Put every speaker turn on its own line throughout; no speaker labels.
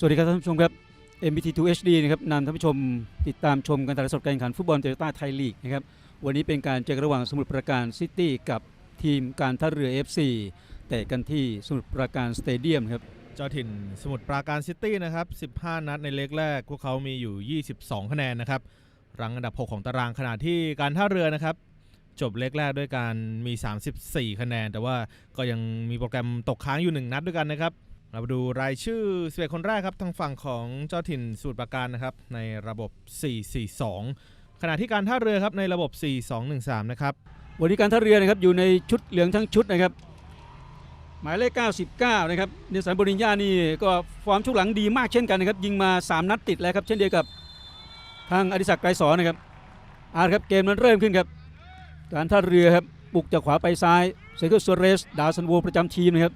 สวัสดีครับท่านผู้ชมครับ MBT2 HD นะครับนำท่านผู้ชมติดตามชมการถ่ายทอดสดการแข่งขันฟุตบอลโตโยต้าไทยลีกนะครับวันนี้เป็นการเจอกันระหว่างสมุทรปราการซิตี้กับทีมการท่าเรือ FC แต่กันที่สมุทรปราการสเตเดียมครับ
เจ้าถิ่นสมุทรปราการซิตี้นะครับ 15 นัดในเล็กแรก พวกเขามีอยู่ 22 คะแนนนะครับรังอันดับ 6 ของตารางขณะที่การท่าเรือนะครับจบเล็กแรกด้วยการมี 34 คะแนน แต่ว่าก็ยังมีโปรแกรมตกค้างอยู่ 1 นัดด้วยกันนะครับ เรามาดูรายชื่อ11คนแรกครับทางฝั่งของเจ้าถิ่นสมุทรปราการนะครับในระบบ 4-4-2 ขณะที่การท่าเรือครับในระบบ 4-2-1-3 นะครับ
วันนี้การท่าเรือนะครับอยู่ในชุดเหลืองทั้งชุดนะครับ หมายเลข 99 นะครับเนสันบรินญานี่ก็ฟอร์มช่วงหลังดีมากเช่นกันนะครับ ยิงมา 3 นัดติดแล้วครับ เช่นเดียวกับทางอดิศักดิ์ไกรสอนนะครับอาครับเกมมันเริ่มขึ้นครับ การท่าเรือครับบุกจากขวาไปซ้ายเซโกโซเรส ดาวซันโวประจำทีมนะครับ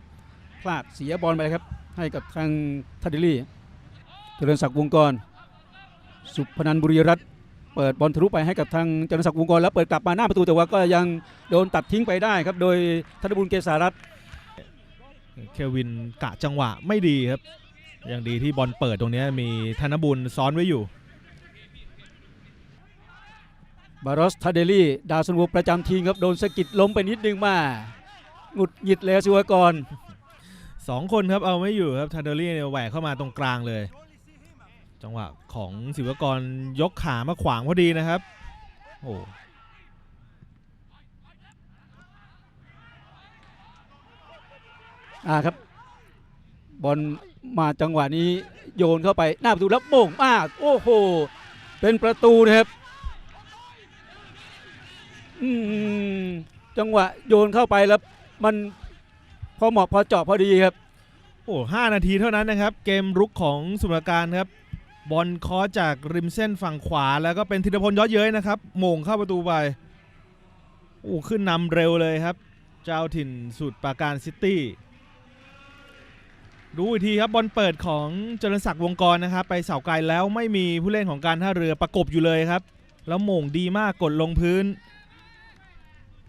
พลาดเสียบอลไปครับ ให้กับทางทัดดิลี่เจริญศักดิ์วงกร สุพนันบุรีรัตน์เปิดบอลทะลุไปให้กับทางเจริญศักดิ์วงกรแล้วเปิดกลับมาหน้าประตูแต่ว่าก็ยังโดนตัดทิ้งไปได้ครับ โดยธนบุญเกษารัตน์
เควินกะจังหวะไม่ดีครับอย่างดีที่บอลเปิดตรงเนี้ยมีธนบุญซ้อนไว้อยู่
บารอสทาเดลี่ดาวซันโวประจำทีมครับ โดนสะกิดล้มไปนิดนึงมาหงุดหงิดเลยสิวกร
สองคนครับเอาไม่อยู่ครับทันเดอรี่เนี่ยแหวกเข้ามาตรงกลางเลย จังหวะของศิวกรยกขามาขวางพอดีนะครับโอ้
อ่าครับ บอลมาจังหวะนี้โยนเข้าไปหน้าประตูแล้วโป่งมากโอ้โหเป็นประตูนะครับอืมจังหวะโยนเข้าไปแล้วมัน อเหมาะพอเจาะพอดีครับ
โอ้ห้านาทีเท่านั้นนะครับ เกมรุกของสุรปราการครับ บอลคอจากริมเส้นฝั่งขวาแล้วก็เป็นธีรพลยอดเย้ยนะครับโมงเข้าประตูไปโอ้ขึ้นนำเร็วเลยครับ เจ้าถิ่นสุดปราการซิตี้ดูอีกทีครับบอลเปิดของเจริญศักดิ์วงกรนะครับ ไปเสาไกลแล้วไม่มีผู้เล่นของการท่าเรือประกบอยู่เลยครับ แล้วโมงดีมากกดลงพื้น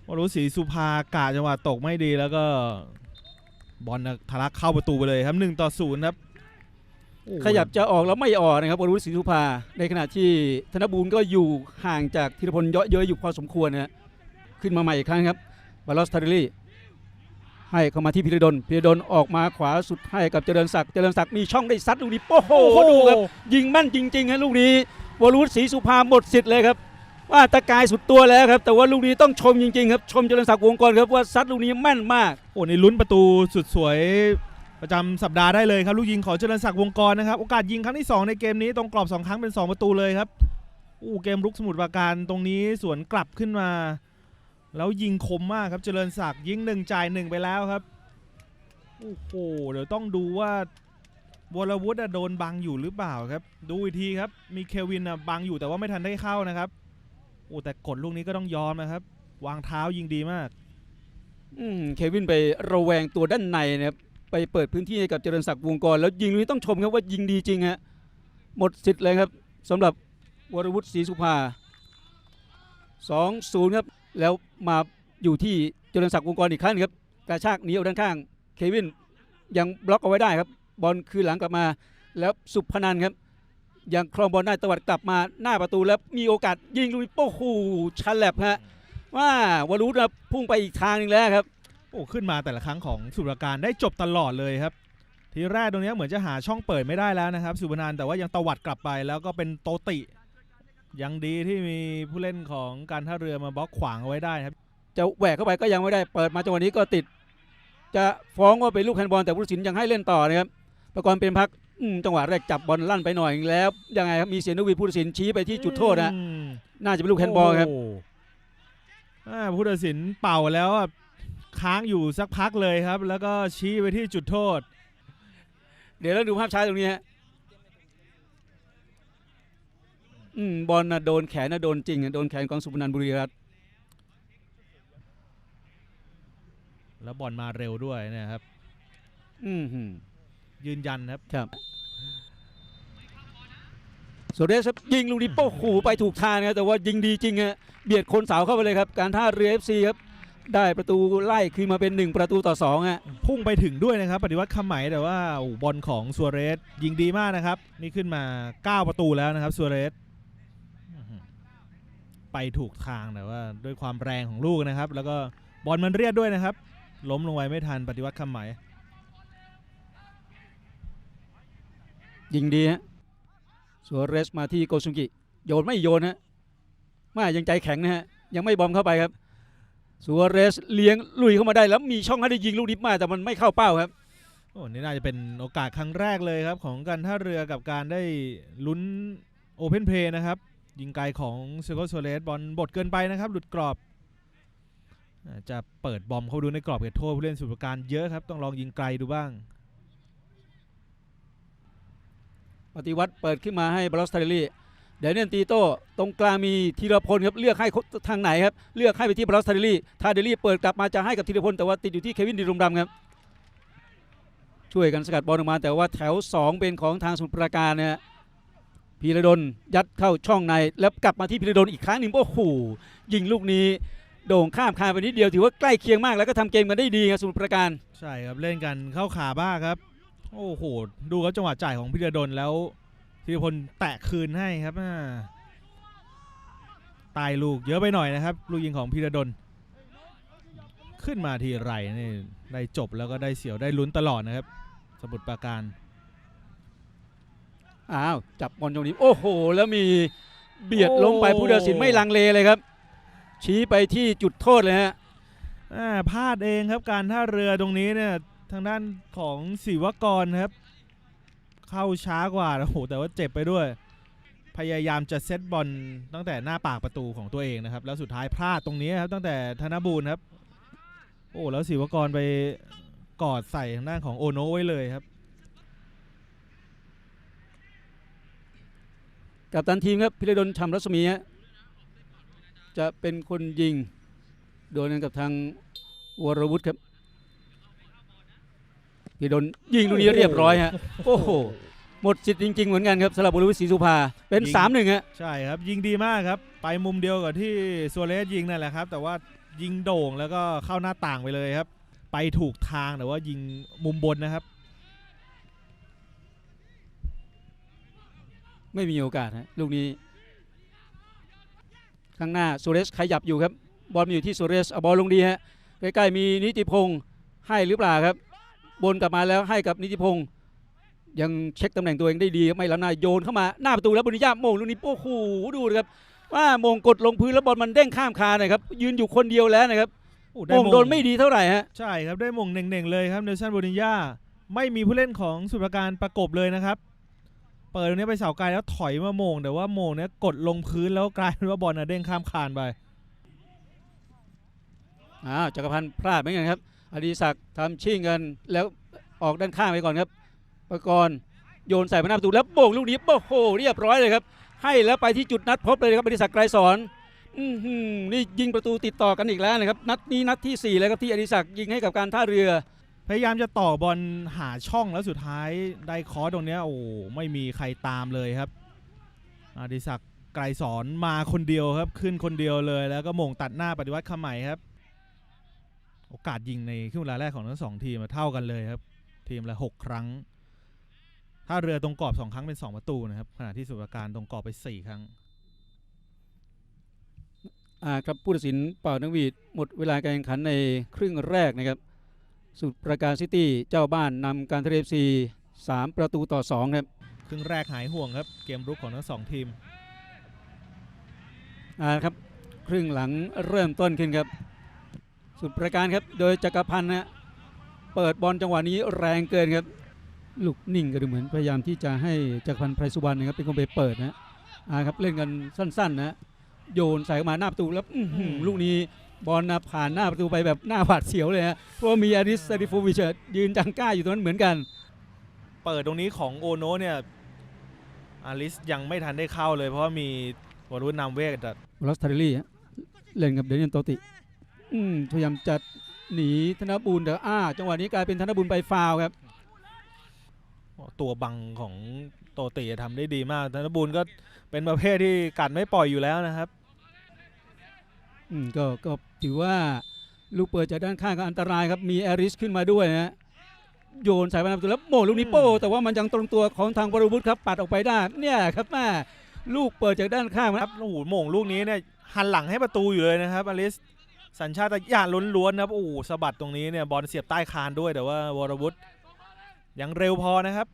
วรุษีสุภากาจังหวะตกไม่ดีแล้วก็ บอลทะลักเข้าประตูไปเลยครับ1ต่อ0ครับ
ขยับจะออกแล้วไม่ออกนะครับวรุษศรีสุภา ในขณะที่ธนบูรณ์ก็อยู่ห่างจากธีรพลเยอะเย้ยอยู่พอสมควรนะขึ้นมาใหม่อีกครั้งครับบาลอสทาริลี่ให้เข้ามาที่พิรดลพิรดลออกมาขวาสุดให้กับเจริญศักดิ์เจริญศักดิ์มีช่องได้ซัดลูกนี้โอ้โห
โอ้โห
ดูครับยิงแม่นจริงๆฮะลูกนี้วรุษศรีสุภาหมดสิทธิ์เลยครับ ว่าตะกายสุดตัวแล้วครับ แต่ว่าลูกนี้ต้องชมจริงๆครับ ชมเจริญศักดิ์วงกรครับว่าซัดลูกนี้แม่นมาก
โอ้ในลุ้นประตูสุดสวยประจำสัปดาห์ได้เลยครับ ลูกยิงของเจริญศักดิ์วงกรนะครับ โอกาสยิงครั้งที่ 2 ในเกมนี้ตรงกรอบ 2 ครั้งเป็น 2 ประตูเลยครับอู้เกมรุกสมุทรปราการตรงนี้สวนกลับขึ้นมา แล้วยิงคมมากครับเจริญศักดิ์ยิงหนึ่งจ่ายหนึ่งไปแล้วครับโอ้โหเดี๋ยวต้องดูว่าวรวุฒิโดนบังอยู่หรือเปล่าครับ ดูอีกทีครับมีเควินบังอยู่แต่ว่าไม่ทันได้เข้านะครับ อ้แต่กดลูกนี้ก็ต้องยอมนะครับ วางเท้ายิงดีมาก
อืมเควินไประแวงตัวด้านในนะครับไปเปิดพื้นที่ให้กับเจริญศักดิ์วงกรแล้วยิงลูกนี้ต้องชมครับว่ายิงดีจริงฮะหมดสิทธิ์เลยครับสำหรับวรวุฒิศรีสุภา2-0ครับแล้วมาอยู่ที่เจริญศักดิ์วงกรอีกครั้งหนึ่งครับกระชากหนีออกด้านข้างเควินยังบล็อกเอาไว้ได้ครับ บอลคืนหลังกลับมาแล้วสุพนันครับ ยังครองบอลได้ตวัดกลับมาหน้าประตูแล้วมีโอกาสยิงลูกนี้โอ้โหชันแลบฮะว่าวรุษนะพุ่งไปอีกทางหนึงแล้วครับ
โอ้ขึ้นมาแต่ละครั้งของสุรการได้จบตลอดเลยครับ ทีแรกตรงเนี้ยเหมือนจะหาช่องเปิดไม่ได้แล้วนะครับ สุพนันแต่ว่ายังตวัดกลับไปแล้วก็เป็นโตติ ยังดีที่มีผู้เล่นของการท่าเรือมาบล็อกขวางเอาไว้ได้ครับ
จะแหวกเข้าไปก็ยังไม่ได้เปิดมาจังหวะนี้ก็ติด จะฟ้องว่าเป็นลูกแฮนด์บอลแต่ผู้ตัดสินยังให้เล่นต่อนะครับประกรณ์เป็นพักอืม จังหวะแรกจับบอลลั่นไปหน่อยแล้วยังไงครับมีเสียนวีผู้ตัดสินชี้ไปที่จุดโทษนะ
อืม
น่าจะเป็นลูกแฮนด์บอลครับ
โอ่าผู้ตัดสินเป่าแล้วอะค้างอยู่สักพักเลยครับ แล้วก็ชี้ไปที่จุดโทษ
เดี๋ยวเราดูภาพช้าตรงนี้ฮะอืมบอลนะโดนแขนนะโดนจริงอะโดนแขนของสุพนันบุรีรัตน์
แล้วบอลมาเร็วด้วยนะครับ
อืมหืม
ยืนยันครับ
ครับโซเดสครับยิงลูกนี้โป้โหไปถูกทางนะครับแต่ว่ายิงดีจริงฮะเบียดคนเสาเข้าไปเลยครับ การท่าเรือเอฟซีครับได้ประตูไล่คืนมาเป็น 1 ประตูต่อ2ฮะ
พุ่งไปถึงด้วยนะครับ ปฏิวัติคำไหมแต่ว่าโอ้โหบอลของซัวเรสยิงดีมากนะครับ นี่ขึ้นมา 9 ประตูแล้วนะครับซัวเรสอื้อหือไปถูกทางแต่ว่าด้วยความแรงของลูกนะครับ แล้วก็บอลมันเรียดด้วยนะครับ ล้มลงไว้ไม่ทันปฏิวัติคำไหม
ยิงดีฮะสัวเรสมาที่โกซุงกิโยนไม่โยนฮะมายังใจแข็งนะฮะยังไม่บอมเข้าไปครับสัวเรสเลี้ยงลุยเข้ามาได้แล้วมีช่องให้ได้ยิงลูกนี้มาแต่มันไม่เข้าเป้าครับ
โอ้นี่น่าจะเป็นโอกาสครั้งแรกเลยครับ ของการท่าเรือกับการได้ลุ้นโอเพนเพย์นะครับ ยิงไกลของเซโกโซเลสบอลบดเกินไปนะครับ หลุดกรอบจจะเปิดบอมเข้าดูในกรอบเขตโทษผู้เล่นสุดประการเยอะครับ ต้องลองยิงไกลดูบ้าง
ปฏิวัติเปิดขึ้นมาให้บรอสเทเรลลี่เดนเนียนตีโต้ตรงกลางมีธีรพลครับเลือกให้ทางไหนครับเลือกให้ไปที่บรอสเทเรลลี่ทาเดลี่เปิดกลับมาจะให้กับธีรพลแต่ว่าติดอยู่ที่เควินดีรุมดำครับช่วยกันสกัดบอลออกมา แต่ว่าแถว 2 เป็นของทางสมุทรปราการนะฮะพีระดลยัดเข้าช่องในแล้วกลับมาที่พีระดลอีกครั้งหนึ่งโอ้โหยิงลูกนี้โด่งข้ามคานไปนิดเดียวถือว่าใกล้เคียงมากแล้วก็ทำเกมกันได้ดีครับสมุทรปราการ
ใช่ครับเล่นกันเข้าขาบ้าครับ โอ้โห ดูครับจังหวะจ่ายของพิรดลแล้วธีรพลแตะคืนให้ครับอ่าตายลูกเยอะไปหน่อยนะครับ ลูกยิงของพิรดลขึ้นมาทีไรนี่ได้จบแล้วก็ได้เสียวได้ลุ้นตลอดนะครับ สมุทรปราการ
อ้าวจับบอลตรงนี้โอ้โห แล้วมีเบียดลงไป
โอ้
ผู้ตัดสินไม่ลังเลเลยครับ ชี้ไปที่จุดโทษเลยฮะ
อ่าพลาดเองครับการท่าเรือตรงนี้เนี่ย ทางด้านของศิวกรครับ เข้าช้ากว่าโอ้โหแต่ว่าเจ็บไปด้วย พยายามจะเซตบอลตั้งแต่หน้าปากประตูของตัวเองนะครับ แล้วสุดท้ายพลาดตรงนี้ครับตั้งแต่ธนบูรณ์ครับ โอ้แล้วศิวกรไปกอดใส่ทางด้านของโอโนไว้เลยครับ
กับตันทีมครับพิรดลชำรัศมีฮะจะเป็นคนยิง โดนกันกับทางวรวุฒิครับ พิรดลยิงลูกนี้เรียบร้อยฮะโอ้โหหมดสิทธิ์จริง ๆ เหมือนกันครับสำหรับวรวุฒิศรีสุภาเป็น
ยิง
3 1ฮะ
ใช่ครับยิงดีมากครับ ไปมุมเดียวกับที่ซัวเรสยิงนั่นแหละครับ แต่ว่ายิงโด่งแล้วก็เข้าหน้าต่างไปเลยครับ ไปถูกทางแต่ว่ายิงมุมบนนะครับ
ไม่มีโอกาสฮะลูกนี้ ข้างหน้าโซเรสขยับอยู่ครับ บอลมาอยู่ที่โซเรสเอาบอลลงดีฮะใกล้ๆมีนิติพงศ์ให้หรือเปล่าครับ บนกลับมาแล้วให้กับนิติพงศ์ยังเช็คตำแหน่งตัวเองได้ดีครับไม่ล้ำหน้าโยนเข้ามาหน้าประตูแล้วบุญญาโมงลูกนี้โอ้โหดูนะครับว่าโมงกดลงพื้นแล้วบอลมันเด้งข้ามคานนะครับยืนอยู่คนเดียวแล้วนะครับ
โอ้
โมงโดนไม่ดีเท่าไหร่ฮะ
ใช่ครับได้มงเน่งๆเลยครับเนลสันโบนิญญาไม่มีผู้เล่นของสุพรรณการประกบเลยนะครับ เปิดตรงนี้ไปเสาไกลแล้วถอยมาโมงแต่ว่าโมงเนี้ยกดลงพื้นแล้วกลายเป็นว่าบอลน่ะเด้งข้ามคานไป
อ้าวจักรพันธ์พลาดเหมือนกันครับ อดีศักดิ์ทำชิ่งกันแล้วออกด้านข้างไปก่อนครับประกรณ์โยนใส่มาหน้าประตูแล้วโบ่งลูกนี้โอ้โหเรียบร้อยเลยครับ ให้แล้วไปที่จุดนัดพบเลยครับอดีศักดิ์ไกรสอนอนี่ยิงประตูติดต่อกันอีกแล้วนะครับ นัดนี้นัดที่สี่แล้วครับที่อดีศักดิ์ยิงให้กับการท่าเรือ
พยายามจะต่อบอลหาช่องแล้วสุดท้ายได้คอสตรงนี้โอ้ไม่มีใครตามเลยครับ อดิศักดิ์ไกรสอนมาคนเดียวครับ ขึ้นคนเดียวเลยแล้วก็โมงตัดหน้าปฏิวัติคำใหม่ครับ โอกาสยิงในครึ่งเวลาแรกของทั้งสองทีมเท่ากันเลยครับ ทีมละหกครั้ง ถ้าเรือตรงกรอบสองครั้งเป็นสองประตูนะครับ ขณะที่สุรการตรงกรอบไปสี่ครั้ง
อ่าครับผู้ตัดสินเป่านักหวีดหมดเวลาการแข่งขันในครึ่งแรกนะครับ สุดประการซิตี้เจ้าบ้านนำการทะเลซีสามประตูต่อสองครับ
ครึ่งแรกหายห่วงครับ เกมรุกของทั้งสองทีม
อ่าครับครึ่งหลังเริ่มต้นขึ้นครับ สุดประการครับ โดยจักรพันธ์นะเปิดบอลจังหวะนี้แรงเกินครับ ลูกนิ่งก็ดูเหมือนพยายามที่จะให้จักรพันธ์ไพรสุวรรณนะครับเป็นคนไปเปิดนะอ่าครับเล่นกันสั้นๆนะโยนใส่เข้ามาหน้าประตูแล้วอื้อหือลูกนี้บอลนะผ่านหน้าประตูไปแบบหน้าหวาดเสียวเลยฮะเพราะว่ามีอาริสซาดิโฟวิชยืนจังก้าอยู่ตรงนั้นเหมือนกัน
เปิดตรงนี้ของโอโนเนี่ยอาริสยังไม่ทันได้เข้าเลยเพราะว่ามีวรุณนำเวกแต่
ลอสทาริลี่ฮะเล่นกับเดนิเอลโตติ อืมพยายามจะหนีธนบูลแต่อ่าจังหวะนี้กลายเป็นธนบูลไปฟาวล์ครับ
ตัวบังของโตติทำได้ดีมาก ธนบูลก็เป็นประเภทที่กัดไม่ปล่อยอยู่แล้วนะครับ
อืมก็ก็ถือว่าลูกเปิดจากด้านข้างก็อันตรายครับ มีแอริสขึ้นมาด้วยนะฮะโยนใส่ไปประตูแล้วโมงลูกนี้โป้แต่ว่ามันยังตรงตัวของทางวรวุฒิครับ ปัดออกไปได้เนี่ยครับแม่ลูกเปิดจากด้านข้าง
ครับโอ้โหโมงลูกนี้เนี่ยหันหลังให้ประตูอยู่เลยนะครับอลิส สัญชาตญาณล้วนๆนะครับโอ้โหสะบัดตรงนี้เนี่ยบอลเสียบใต้คานด้วยแต่ว่าวรวุฒิยังเร็วพอนะครับ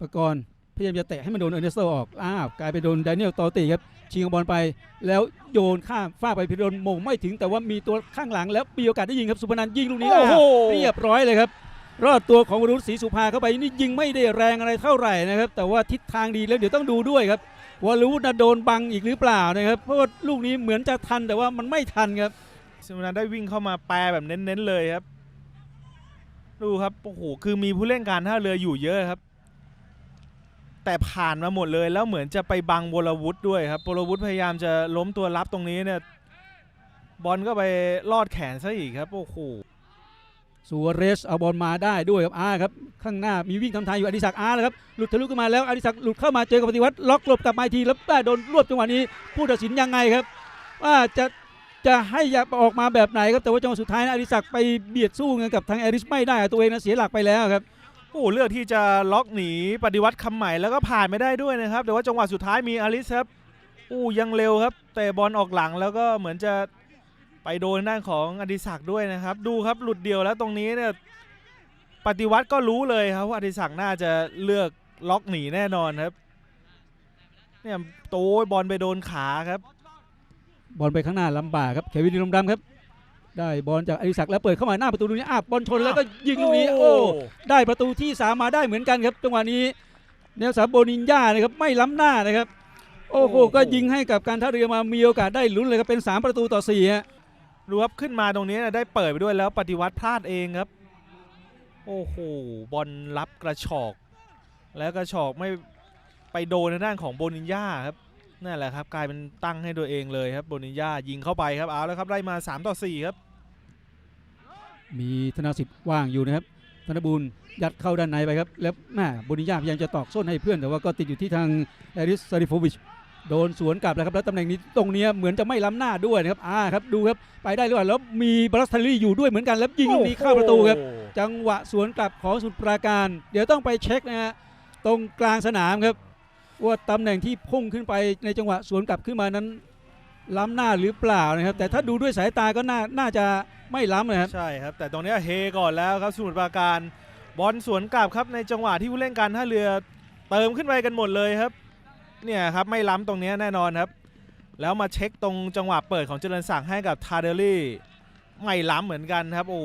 ประกรณ์พยายามจะเตะให้มันโดนเอร์เนสโตออกอ้าวกลายไปโดนแดเนียลตอติครับชิงเอาบอลไป แล้วโยนข้ามฟาดไปพิโดนโมงไม่ถึงแต่ว่ามีตัวข้างหลังแล้วมีโอกาสได้ยิงครับสุพนันยิงลูกนี้
โอ้โห
อ้าวเรียบร้อยเลยครับรอดตัวของวรุษศรีสุภาเข้าไปนี่ยิงไม่ได้แรงอะไรเท่าไหร่นะครับ แต่ว่าทิศทางดีแล้วเดี๋ยวต้องดูด้วยครับวรุษนะโดนบังอีกหรือเปล่านะครับเพราะว่าลูกนี้เหมือนจะทันแต่ว่ามันไม่ทันครับ
ซิมนันได้วิ่งเข้ามาแปรแบบเน้นๆเลยครับ ดูครับโอ้โหคือมีผู้เล่นการท่าเรืออยู่เยอะครับ แต่ผ่านมาหมดเลยแล้วเหมือนจะไปบังวรวุฒิด้วยครับวรวุฒิพยายามจะล้มตัวรับตรงนี้เนี่ยบอลก็ไปลอดแขนซะอีกครับโอ้โห
สัวเรสเอาบอลมาได้ด้วยครับอาครับข้างหน้ามีวิ่งทำทางอยู่อดิศักดิ์อาแล้วครับหลุดทะลุขึ้นมาแล้วอดิศักดิ์หลุดเข้ามาเจอกับปฏิวัติล็อกหลบกลับมาทีแล้วได้โดนรวบจังหวะนี้ผู้ตัดสินยังไงครับว่าจะ จะให้อยากออกมาแบบไหนครับแต่ว่าจังหวะสุดท้ายนะอดิศักดิ์ไปเบียดสู้กันกับทางแอริสไม่ได้ตัวเองนะเสียหลักไปแล้วครับ
โอ้เลือกที่จะล็อกหนีปฏิวัติคำใหม่แล้วก็ผ่านไม่ได้ด้วยนะครับ แต่ว่าจังหวะสุดท้ายมีอลิสครับอู้ยังเร็วครับแต่บอลออกหลังแล้วก็เหมือนจะไปโดนด้านของอดิศักด้วยนะครับ ดูครับหลุดเดียวแล้วตรงนี้เนี่ยปฏิวัติก็รู้เลยครับว่าอดิศักน่าจะเลือกล็อกหนีแน่นอนครับเนี่ยโต้บอลไปโดนขาครับ
บอลไปข้างหน้าลำบากครับเควินดีลมดำครับ ได้บอลจากอดิศักดิ์แล้วเปิดเข้ามาหน้าประตูตรงนี้อ้าวบอลชนแล้วก็ยิงลูกนี้โอ้ได้ประตูที่สามมาได้เหมือนกันครับจังหวะนี้เนลสาโบนินญ่านะครับไม่ล้ำหน้านะครับโอ้โห
โอ้โห
ก็ยิงให้กับการท่าเรือมามีโอกาสได้ลุ้นเลยครับเป็น 3 ประตูต่อ4ฮะ
ดูครับขึ้นมาตรงนี้นะได้เปิดไปด้วยแล้วปฏิวัติพลาดเองครับ โอ้โหบอลรับกระชอก แล้วกระชอกไม่ไปโดนในด้านของโบนินญาครับ นั่นแหละครับกลายเป็นตั้งให้ตัวเองเลยครับโบนินญายิงเข้าไปครับเอาแล้วครับได้มา 3 ต่อ 4 ครับ
มีธนาสิทธิ์ว่างอยู่นะครับธนบุญยัดเข้าด้านในไปครับ แล้วแม่โบนินญ่าพยายามจะตอกส้นให้เพื่อนแต่ว่าก็ติดอยู่ที่ทางแอริสซาริโฟวิชโดนสวนกลับแล้วครับแล้วตำแหน่งนี้ตรงเนี้ยเหมือนจะไม่ล้ำหน้าด้วยนะครับอ่าครับดูครับไปได้หรือเปล่าแล้วมีบรัสทารีอยู่ด้วยเหมือนกันแล้วยิงลูกนี้เข้าประตูครับ
โอ้โห
จังหวะสวนกลับของสุดปราการ เดี๋ยวต้องไปเช็คนะฮะตรงกลางสนามครับ ว่าตำแหน่งที่พุ่งขึ้นไปในจังหวะสวนกลับขึ้นมานั้น ล้ำหน้าหรือเปล่านะครับ แต่ถ้าดูด้วยสายตาก็น่าน่าจะไม่ล้ำนะครับ
ใช่ครับ แต่ตรงนี้เฮก่อนแล้วครับสมุทรปราการบอลสวนกลับครับในจังหวะที่ผู้เล่นการท่าเรือเติมขึ้นไปกันหมดเลยครับ เนี่ยครับไม่ล้ำตรงนี้แน่นอนครับ แล้วมาเช็คตรงจังหวะเปิดของเจริญศักดิ์ให้กับทาเดลลี่ไม่ล้ำเหมือนกันครับ โอ้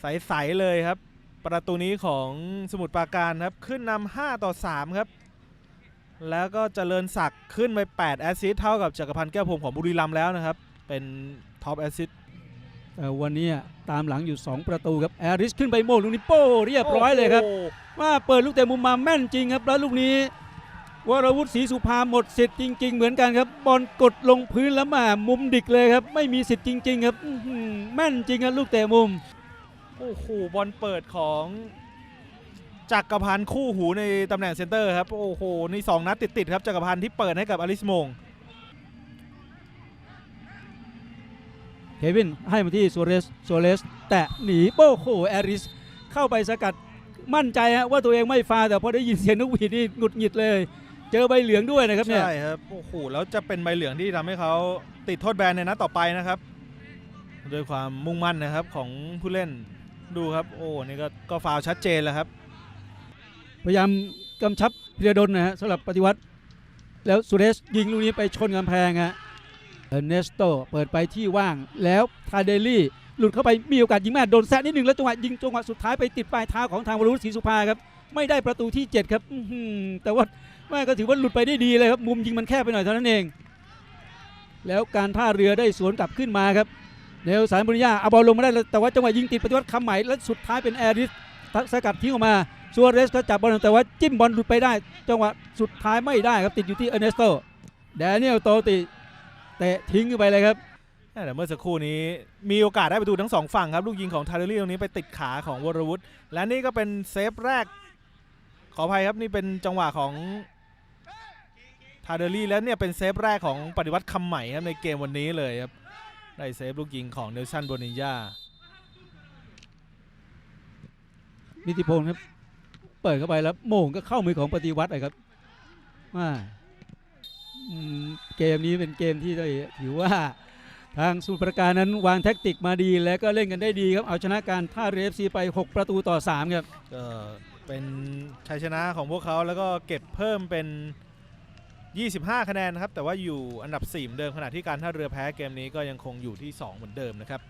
ใสๆเลยครับ ประตูนี้ของสมุทรปราการครับขึ้นนำ5ต่อ3ครับแล้วก็เจริญศักดิ์ขึ้นไป 8 แอสซิสต์เท่ากับจักรพันธ์แก้วพรหมของบุรีรัมย์แล้วนะครับ เป็นท็อปแอสซิสต์
แต่วันนี้ตามหลังอยู่ 2 ประตูครับแอริสขึ้นไปโมงลูกนี้โป้เรียบร้อยเลยครับ
โโห
ว่าเปิดลูกเตะมุมมาแม่นจริงครับ แล้วลูกนี้วรวุฒิศรีสุภาหมดสิทธิ์จริง ๆ เหมือนกันครับบอลกดลงพื้นแล้วมามุมดิกเลยครับ ไม่มีสิทธิ์จริง ๆ ครับอื้อหือแม่นจริงครับลูกเตะมุม
โอ้โหบอลเปิดของจักรพันธ์คู่หูในตำแหน่งเซนเตอร์ครับ โอ้โหนี่สองนัดติดๆครับจักรพันธ์ที่เปิดให้กับอลิสโมง
เควินให้มาที่โซเรสโซเรส แตะหนีโป้โหแอริส เข้าไปสกัดมั่นใจฮะว่าตัวเองไม่ฟาวล์แต่พอได้ยินเสียงนกหวีดนี่หงุดหงิดเลย เจอใบเหลืองด้วยนะครับเนี่ย
ใช่ครับโอ้โหแล้วจะเป็นใบเหลืองที่ทำให้เขาติดโทษแบนในนัดต่อไปนะครับด้วยความมุ่งมั่นนะครับของผู้เล่น ดูครับ โอ้ นี่ก็ก็ฟาวชัดเจนแล้วครับ
พยายามกำชับพิรดลนะฮะสำหรับปฏิวัติ แล้วสุเรสยิงลูกนี้ไปชนกำแพงฮะเอเนสโตเปิดไปที่ว่างแล้วทาเดลี่หลุดเข้าไปมีโอกาสยิงแม่โดนแซะนิดหนึ่งแล้วจังหวะยิงจังหวะสุดท้ายไปติดปลายเท้าของทางวรุษศรีสุภาครับไม่ได้ประตูที่ 7 ครับแต่ว่าแม่ก็ถือว่าหลุดไปได้ดีเลยครับ มุมยิงมันแคบไปหน่อยเท่านั้นเอง แล้วการท่าเรือได้สวนกลับขึ้นมาครับ เนลสารบุญญาเอาบอลลงมาได้แต่ว่าจังหวะยิงติดปฏิวัติคำใหม่แล้วสุดท้ายเป็นแอริสสกัดทิ้งออกมาซัวเรสก็จับบอลแต่ว่าจิ้มบอลหลุดไปได้ จังหวะสุดท้ายไม่ได้ครับติดอยู่ที่เอเนสโตแดเนียลโตติเตะทิ้งไปเลยครับ
แต่เมื่อสักครู่นี้มีโอกาสได้ประตูทั้งสองฝั่งครับลูกยิงของทาร์เรลี่ตรงนี้ไปติดขาของวรวุฒิและนี่ก็เป็นเซฟแรก ขออภัยครับนี่เป็นจังหวะของทาร์เรลี่และเนี่ยเป็นเซฟแรกของปฏิวัติคำใหม่ครับในเกมวันนี้เลยครับ ได้เซฟลูกยิงของเนลสันโบนินยา
นิติพงศ์ครับ เปิดเข้าไปแล้วโมงก็เข้ามือของปฏิวัติเลยครับว่าอืมเกมนี้เป็นเกมที่ได้ถือว่าทางสมุทรปราการนั้นวางแท็กติกมาดีและก็เล่นกันได้ดีครับ เอาชนะการท่าเรือ FC ไป 6 ประตูต่อ 3 ครับ
ก็เป็นชัยชนะของพวกเขาแล้วก็เก็บเพิ่มเป็น 25 คะแนนนะครับ แต่ว่าอยู่อันดับ4เหมือนเดิมขณะที่การท่าเรือแพ้เกมนี้ก็ยังคงอยู่ที่ 2 เหมือนเดิมนะครับ